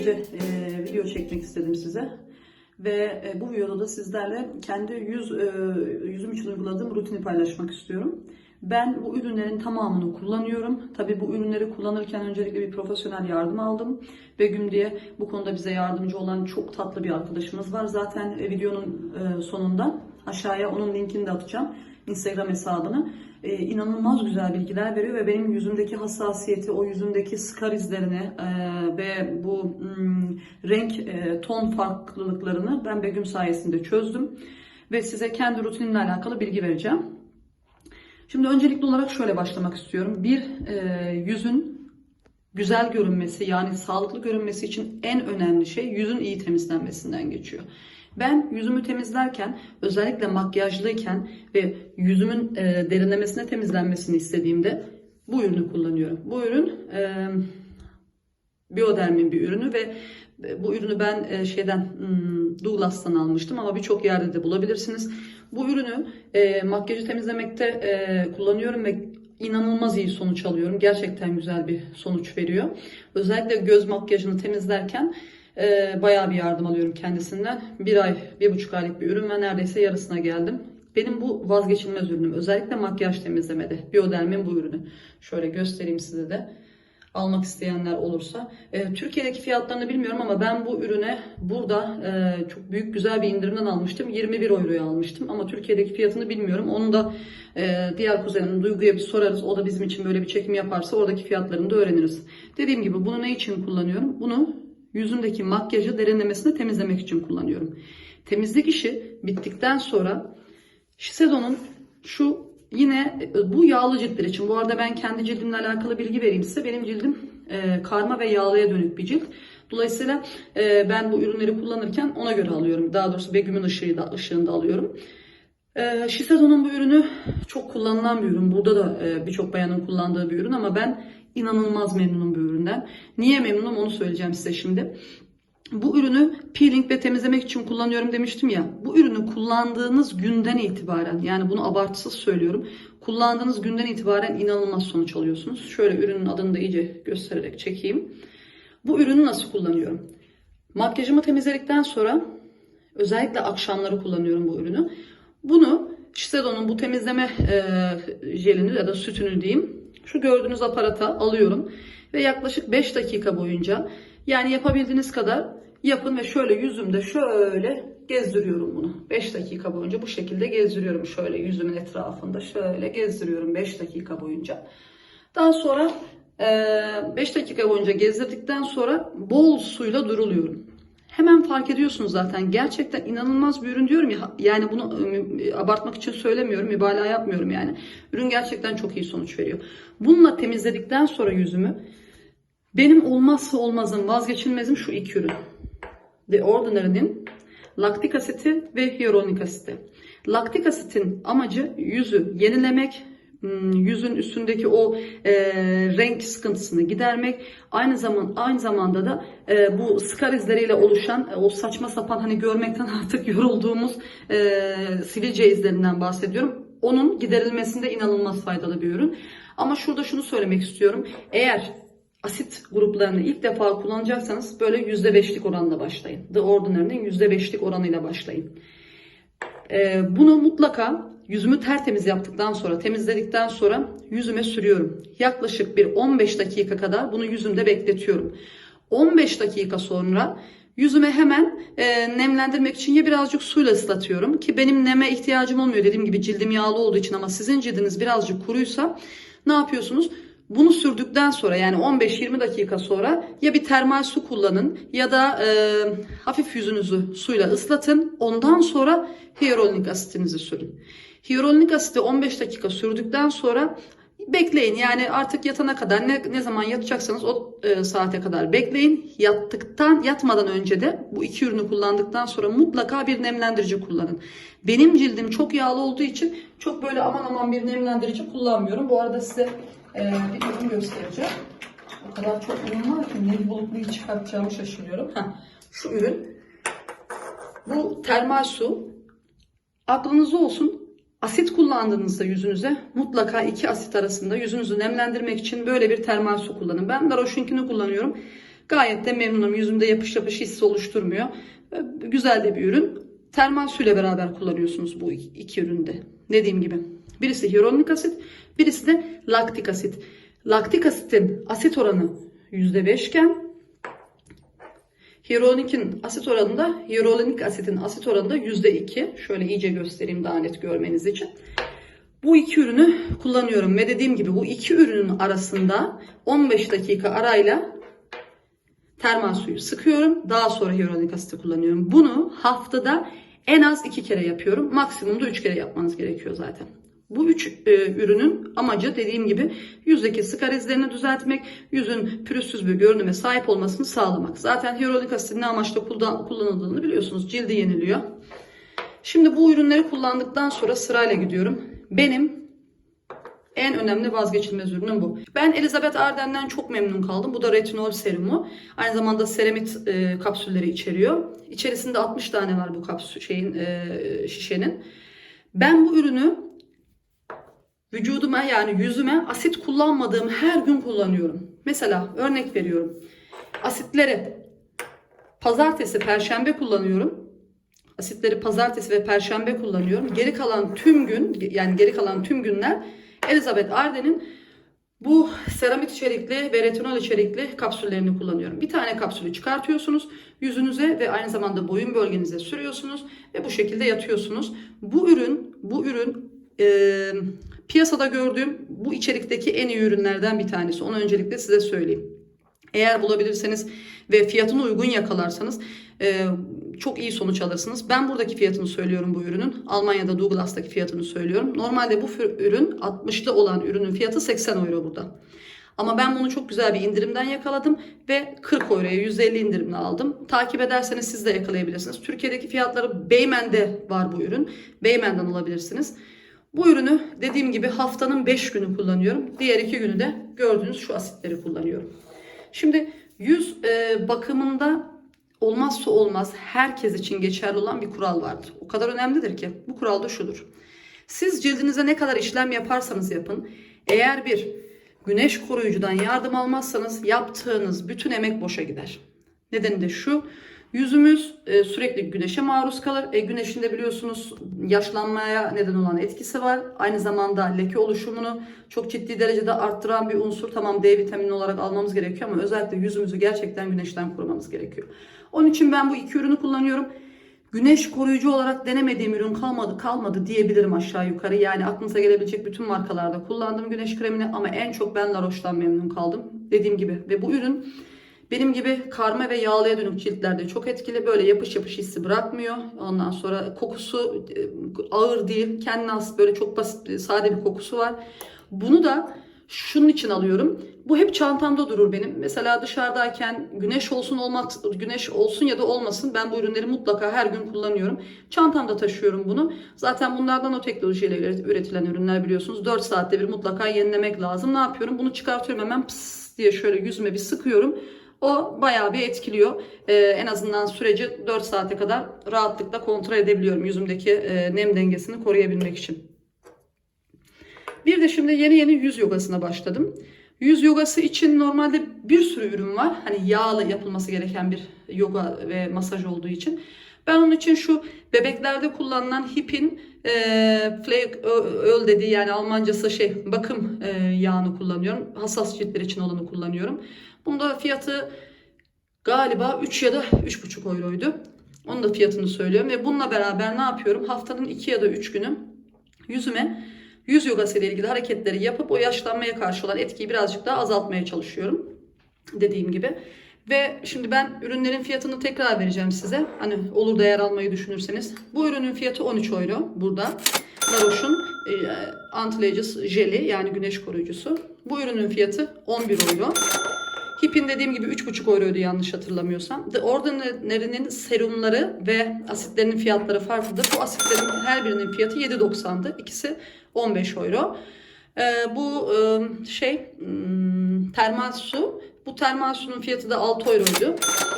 gece e, video çekmek istedim size. Ve e, bu videoda da sizlerle kendi yüz e, yüzüm için uyguladığım rutini paylaşmak istiyorum. Ben bu ürünlerin tamamını kullanıyorum. Tabii bu ürünleri kullanırken öncelikle bir profesyonel yardım aldım. Begüm diye bu konuda bize yardımcı olan çok tatlı bir arkadaşımız var. Zaten e, videonun e, sonunda aşağıya onun linkini de atacağım. Instagram hesabını. E, inanılmaz güzel bilgiler veriyor ve benim yüzümdeki hassasiyeti, o yüzümdeki skar izlerini e, ve bu mm, renk e, ton farklılıklarını ben Begüm sayesinde çözdüm. Ve size kendi rutinimle alakalı bilgi vereceğim. Şimdi öncelikli olarak şöyle başlamak istiyorum. Bir e, yüzün güzel görünmesi yani sağlıklı görünmesi için en önemli şey yüzün iyi temizlenmesinden geçiyor. Ben yüzümü temizlerken özellikle makyajlıyken ve yüzümün e, derinlemesine temizlenmesini istediğimde bu ürünü kullanıyorum. Bu ürün e, Bioderm'in bir ürünü ve bu ürünü ben e, şeyden hmm, Douglas'tan almıştım ama birçok yerde de bulabilirsiniz. Bu ürünü e, makyajı temizlemekte e, kullanıyorum ve inanılmaz iyi sonuç alıyorum. Gerçekten güzel bir sonuç veriyor. Özellikle göz makyajını temizlerken e, bayağı bir yardım alıyorum kendisinden. Bir ay, bir buçuk aylık bir ürün ve neredeyse yarısına geldim. Benim bu vazgeçilmez ürünüm. Özellikle makyaj temizlemede. Bioderm'in bu ürünü. Şöyle göstereyim size de almak isteyenler olursa. E, Türkiye'deki fiyatlarını bilmiyorum ama ben bu ürüne burada e, çok büyük güzel bir indirimden almıştım. 21 euroya almıştım ama Türkiye'deki fiyatını bilmiyorum. Onu da e, diğer kuzenim Duygu'ya bir sorarız. O da bizim için böyle bir çekim yaparsa oradaki fiyatlarını da öğreniriz. Dediğim gibi bunu ne için kullanıyorum? Bunu yüzündeki makyajı derinlemesine temizlemek için kullanıyorum. Temizlik işi bittikten sonra Shiseido'nun şu Yine e, bu yağlı ciltler için. Bu arada ben kendi cildimle alakalı bilgi vereyim size. Benim cildim e, karma ve yağlıya dönük bir cilt. Dolayısıyla e, ben bu ürünleri kullanırken ona göre alıyorum. Daha doğrusu Begüm'ün ışığı da, ışığında alıyorum. E, Shiseido'nun bu ürünü çok kullanılan bir ürün. Burada da e, birçok bayanın kullandığı bir ürün ama ben inanılmaz memnunum bu üründen. Niye memnunum onu söyleyeceğim size şimdi. Bu ürünü peeling ve temizlemek için kullanıyorum demiştim ya. Bu ürünü kullandığınız günden itibaren yani bunu abartısız söylüyorum. Kullandığınız günden itibaren inanılmaz sonuç alıyorsunuz. Şöyle ürünün adını da iyice göstererek çekeyim. Bu ürünü nasıl kullanıyorum? Makyajımı temizledikten sonra özellikle akşamları kullanıyorum bu ürünü. Bunu Shiseido'nun bu temizleme jelini ya da sütünü diyeyim. Şu gördüğünüz aparata alıyorum ve yaklaşık 5 dakika boyunca yani yapabildiğiniz kadar yapın ve şöyle yüzümde şöyle gezdiriyorum bunu. 5 dakika boyunca bu şekilde gezdiriyorum şöyle yüzümün etrafında şöyle gezdiriyorum 5 dakika boyunca. Daha sonra 5 dakika boyunca gezdirdikten sonra bol suyla duruluyorum. Hemen fark ediyorsunuz zaten gerçekten inanılmaz bir ürün diyorum ya yani bunu abartmak için söylemiyorum mübalağa yapmıyorum yani. Ürün gerçekten çok iyi sonuç veriyor. Bununla temizledikten sonra yüzümü benim olmazsa olmazım, vazgeçilmezim şu iki ürün. The Ordinary'nin laktik asiti ve hyaluronik asiti. Laktik asitin amacı yüzü yenilemek, yüzün üstündeki o e, renk sıkıntısını gidermek. Aynı zaman aynı zamanda da e, bu skar izleriyle oluşan e, o saçma sapan hani görmekten artık yorulduğumuz e, sivilce izlerinden bahsediyorum. Onun giderilmesinde inanılmaz faydalı bir ürün. Ama şurada şunu söylemek istiyorum. Eğer asit gruplarını ilk defa kullanacaksanız böyle %5'lik oranla başlayın. The Ordinary'nin %5'lik oranıyla başlayın. Ee, bunu mutlaka yüzümü tertemiz yaptıktan sonra, temizledikten sonra yüzüme sürüyorum. Yaklaşık bir 15 dakika kadar bunu yüzümde bekletiyorum. 15 dakika sonra yüzüme hemen e, nemlendirmek için ya birazcık suyla ıslatıyorum ki benim neme ihtiyacım olmuyor dediğim gibi cildim yağlı olduğu için ama sizin cildiniz birazcık kuruysa ne yapıyorsunuz? Bunu sürdükten sonra yani 15-20 dakika sonra ya bir termal su kullanın ya da e, hafif yüzünüzü suyla ıslatın. Ondan sonra hyaluronik asitinizi sürün. Hyaluronik asiti 15 dakika sürdükten sonra bekleyin. Yani artık yatana kadar ne, ne zaman yatacaksanız o e, saate kadar bekleyin. Yattıktan yatmadan önce de bu iki ürünü kullandıktan sonra mutlaka bir nemlendirici kullanın. Benim cildim çok yağlı olduğu için çok böyle aman aman bir nemlendirici kullanmıyorum. Bu arada size e, bir ürün göstereceğim. O kadar çok ürün var ki ne bulutluyu çıkartacağımı şaşırıyorum. Heh, şu ürün. Bu termal su. Aklınızda olsun. Asit kullandığınızda yüzünüze mutlaka iki asit arasında yüzünüzü nemlendirmek için böyle bir termal su kullanın. Ben La Roche'inkini kullanıyorum. Gayet de memnunum. Yüzümde yapış yapış hissi oluşturmuyor. Güzel de bir ürün. Termal su ile beraber kullanıyorsunuz bu iki üründe. Dediğim gibi. Birisi hyaluronik asit, birisi de laktik asit. Laktik asitin asit oranı %5 iken Hyaluronik'in asit oranında, hyaluronik asitin asit oranında %2. Şöyle iyice göstereyim daha net görmeniz için. Bu iki ürünü kullanıyorum ve dediğim gibi bu iki ürünün arasında 15 dakika arayla termal suyu sıkıyorum. Daha sonra hyaluronik asiti kullanıyorum. Bunu haftada en az iki kere yapıyorum. Maksimum da üç kere yapmanız gerekiyor zaten. Bu üç e, ürünün amacı dediğim gibi yüzdeki skar izlerini düzeltmek, yüzün pürüzsüz bir görünüme sahip olmasını sağlamak. Zaten hyaluronik asit ne amaçla kullan- kullanıldığını biliyorsunuz. Cildi yeniliyor. Şimdi bu ürünleri kullandıktan sonra sırayla gidiyorum. Benim en önemli vazgeçilmez ürünüm bu. Ben Elizabeth Arden'den çok memnun kaldım. Bu da retinol serumu. Aynı zamanda seramit e, kapsülleri içeriyor. İçerisinde 60 tane var bu kapsül şeyin e, şişenin. Ben bu ürünü vücuduma yani yüzüme asit kullanmadığım her gün kullanıyorum. Mesela örnek veriyorum. Asitleri pazartesi, perşembe kullanıyorum. Asitleri pazartesi ve perşembe kullanıyorum. Geri kalan tüm gün yani geri kalan tüm günler Elizabeth Arden'in bu seramit içerikli ve retinol içerikli kapsüllerini kullanıyorum. Bir tane kapsülü çıkartıyorsunuz. Yüzünüze ve aynı zamanda boyun bölgenize sürüyorsunuz ve bu şekilde yatıyorsunuz. Bu ürün, bu ürün e, piyasada gördüğüm bu içerikteki en iyi ürünlerden bir tanesi. Onu öncelikle size söyleyeyim. Eğer bulabilirseniz ve fiyatını uygun yakalarsanız e, çok iyi sonuç alırsınız. Ben buradaki fiyatını söylüyorum bu ürünün. Almanya'da Douglas'taki fiyatını söylüyorum. Normalde bu ürün 60'lı olan ürünün fiyatı 80 euro burada. Ama ben bunu çok güzel bir indirimden yakaladım ve 40 euroya 150 indirimle aldım. Takip ederseniz siz de yakalayabilirsiniz. Türkiye'deki fiyatları Beymen'de var bu ürün. Beymen'den alabilirsiniz. Bu ürünü dediğim gibi haftanın 5 günü kullanıyorum. Diğer 2 günü de gördüğünüz şu asitleri kullanıyorum. Şimdi yüz e, bakımında olmazsa olmaz herkes için geçerli olan bir kural vardır. O kadar önemlidir ki bu kural da şudur. Siz cildinize ne kadar işlem yaparsanız yapın eğer bir güneş koruyucudan yardım almazsanız yaptığınız bütün emek boşa gider. Nedeni de şu yüzümüz e, sürekli güneşe maruz kalır. E, güneşin de biliyorsunuz yaşlanmaya neden olan etkisi var. Aynı zamanda leke oluşumunu çok ciddi derecede arttıran bir unsur. Tamam D vitamini olarak almamız gerekiyor ama özellikle yüzümüzü gerçekten güneşten korumamız gerekiyor. Onun için ben bu iki ürünü kullanıyorum. Güneş koruyucu olarak denemediğim ürün kalmadı kalmadı diyebilirim aşağı yukarı. Yani aklınıza gelebilecek bütün markalarda kullandım güneş kremini ama en çok ben La Roche'dan memnun kaldım. Dediğim gibi ve bu ürün benim gibi karma ve yağlıya dönük ciltlerde çok etkili. Böyle yapış yapış hissi bırakmıyor. Ondan sonra kokusu e, ağır değil. Kendine has böyle çok basit sade bir kokusu var. Bunu da şunun için alıyorum. Bu hep çantamda durur benim. Mesela dışarıdayken güneş olsun olmaz, güneş olsun ya da olmasın ben bu ürünleri mutlaka her gün kullanıyorum. Çantamda taşıyorum bunu. Zaten bunlardan o teknolojiyle üretilen ürünler biliyorsunuz. 4 saatte bir mutlaka yenilemek lazım. Ne yapıyorum? Bunu çıkartıyorum hemen pıs diye şöyle yüzüme bir sıkıyorum. O bayağı bir etkiliyor. Ee, en azından süreci 4 saate kadar rahatlıkla kontrol edebiliyorum yüzümdeki e, nem dengesini koruyabilmek için. Bir de şimdi yeni yeni yüz yogasına başladım. Yüz yogası için normalde bir sürü ürün var. Hani yağla yapılması gereken bir yoga ve masaj olduğu için. Ben onun için şu bebeklerde kullanılan HIP'in e, flake öl dediği yani Almancası şey bakım e, yağını kullanıyorum. Hassas ciltler için olanı kullanıyorum. Bunda fiyatı galiba 3 ya da 3,5 euroydu. Onun da fiyatını söylüyorum ve bununla beraber ne yapıyorum? Haftanın 2 ya da 3 günü yüzüme yüz yogası ile ilgili hareketleri yapıp o yaşlanmaya karşı olan etkiyi birazcık daha azaltmaya çalışıyorum. Dediğim gibi. Ve şimdi ben ürünlerin fiyatını tekrar vereceğim size. Hani olur da yer almayı düşünürseniz. Bu ürünün fiyatı 13 euro burada. La Roche'un e, Anti-Age's jeli yani güneş koruyucusu. Bu ürünün fiyatı 11 euro. Hip'in dediğim gibi 3,5 euroydu yanlış hatırlamıyorsam. The Ordinary'nin serumları ve asitlerinin fiyatları farklıdır. Bu asitlerin her birinin fiyatı 7.90'dı. İkisi 15 euro. Ee, bu e, şey hmm, termal su. Bu termal sunun fiyatı da 6 euroydu.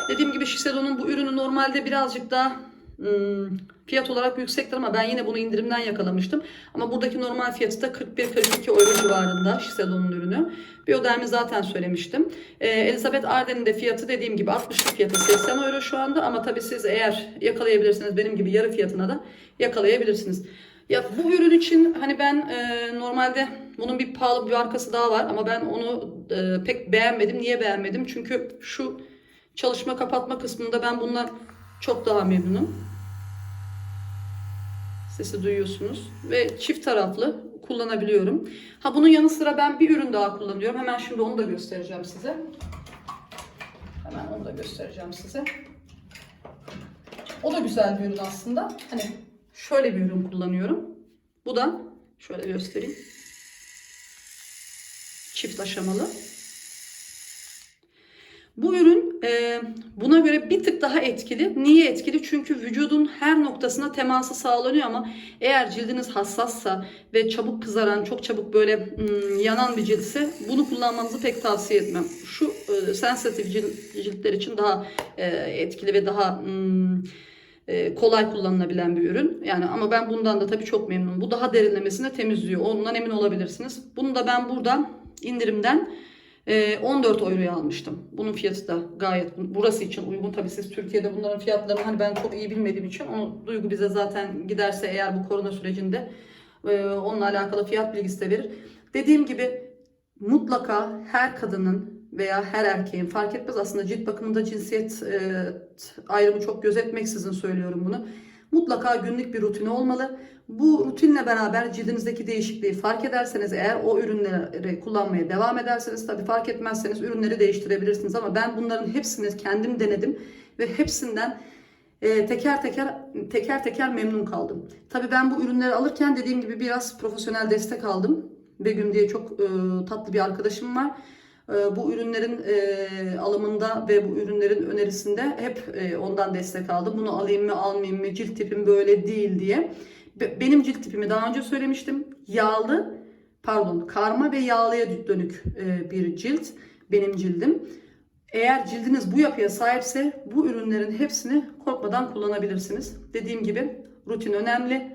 Dediğim gibi Shiseido'nun bu ürünü normalde birazcık daha fiyat olarak yüksektir ama ben yine bunu indirimden yakalamıştım. Ama buradaki normal fiyatı da 41-42 euro civarında Shiseido'nun ürünü. Biodermi zaten söylemiştim. Ee, Elizabeth Arden'in de fiyatı dediğim gibi 60'lık fiyatı 80 euro şu anda ama tabii siz eğer yakalayabilirsiniz benim gibi yarı fiyatına da yakalayabilirsiniz. Ya bu ürün için hani ben e, normalde bunun bir pahalı bir arkası daha var ama ben onu e, pek beğenmedim. Niye beğenmedim? Çünkü şu çalışma kapatma kısmında ben bundan çok daha memnunum. Sesi duyuyorsunuz ve çift taraflı kullanabiliyorum. Ha bunun yanı sıra ben bir ürün daha kullanıyorum. Hemen şimdi onu da göstereceğim size. Hemen onu da göstereceğim size. O da güzel bir ürün aslında. Hani şöyle bir ürün kullanıyorum. Bu da şöyle göstereyim. Çift aşamalı. Bu ürün buna göre bir tık daha etkili. Niye etkili? Çünkü vücudun her noktasına teması sağlanıyor ama eğer cildiniz hassassa ve çabuk kızaran, çok çabuk böyle hmm, yanan bir ciltse bunu kullanmanızı pek tavsiye etmem. Şu e, sensitif cil- ciltler için daha e, etkili ve daha hmm, e, kolay kullanılabilen bir ürün. Yani ama ben bundan da tabii çok memnunum. Bu daha derinlemesine temizliyor. Ondan emin olabilirsiniz. Bunu da ben burada indirimden 14 euroya almıştım. Bunun fiyatı da gayet burası için uygun. Tabii siz Türkiye'de bunların fiyatlarını hani ben çok iyi bilmediğim için onu Duygu bize zaten giderse eğer bu korona sürecinde e, onunla alakalı fiyat bilgisi de verir. Dediğim gibi mutlaka her kadının veya her erkeğin fark etmez aslında cilt bakımında cinsiyet e, ayrımı çok gözetmeksizin söylüyorum bunu. Mutlaka günlük bir rutini olmalı. Bu rutinle beraber cildinizdeki değişikliği fark ederseniz eğer o ürünleri kullanmaya devam ederseniz tabii fark etmezseniz ürünleri değiştirebilirsiniz ama ben bunların hepsini kendim denedim ve hepsinden e, teker teker teker teker memnun kaldım. Tabii ben bu ürünleri alırken dediğim gibi biraz profesyonel destek aldım. Begüm diye çok e, tatlı bir arkadaşım var. E, bu ürünlerin e, alımında ve bu ürünlerin önerisinde hep e, ondan destek aldım. Bunu alayım mı almayayım mı cilt tipim böyle değil diye. Be- Benim cilt tipimi daha önce söylemiştim. Yağlı, pardon karma ve yağlıya dönük e, bir cilt benim cildim. Eğer cildiniz bu yapıya sahipse bu ürünlerin hepsini korkmadan kullanabilirsiniz. Dediğim gibi rutin önemli.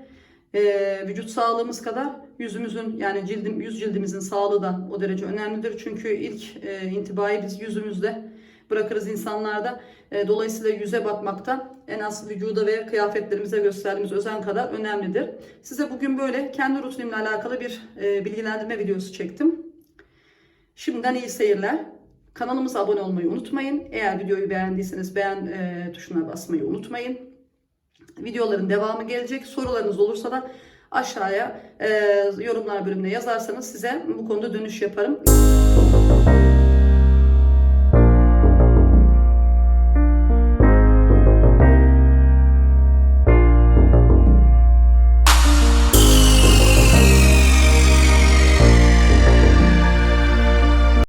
Ee, vücut sağlığımız kadar yüzümüzün yani cildim yüz cildimizin sağlığı da o derece önemlidir. Çünkü ilk e, intibayı biz yüzümüzde bırakırız insanlarda. E, dolayısıyla yüze bakmakta en az vücuda ve kıyafetlerimize gösterdiğimiz özen kadar önemlidir. Size bugün böyle kendi rutinimle alakalı bir e, bilgilendirme videosu çektim. Şimdiden iyi seyirler. Kanalımıza abone olmayı unutmayın. Eğer videoyu beğendiyseniz beğen e, tuşuna basmayı unutmayın. Videoların devamı gelecek. Sorularınız olursa da aşağıya e, yorumlar bölümüne yazarsanız size bu konuda dönüş yaparım.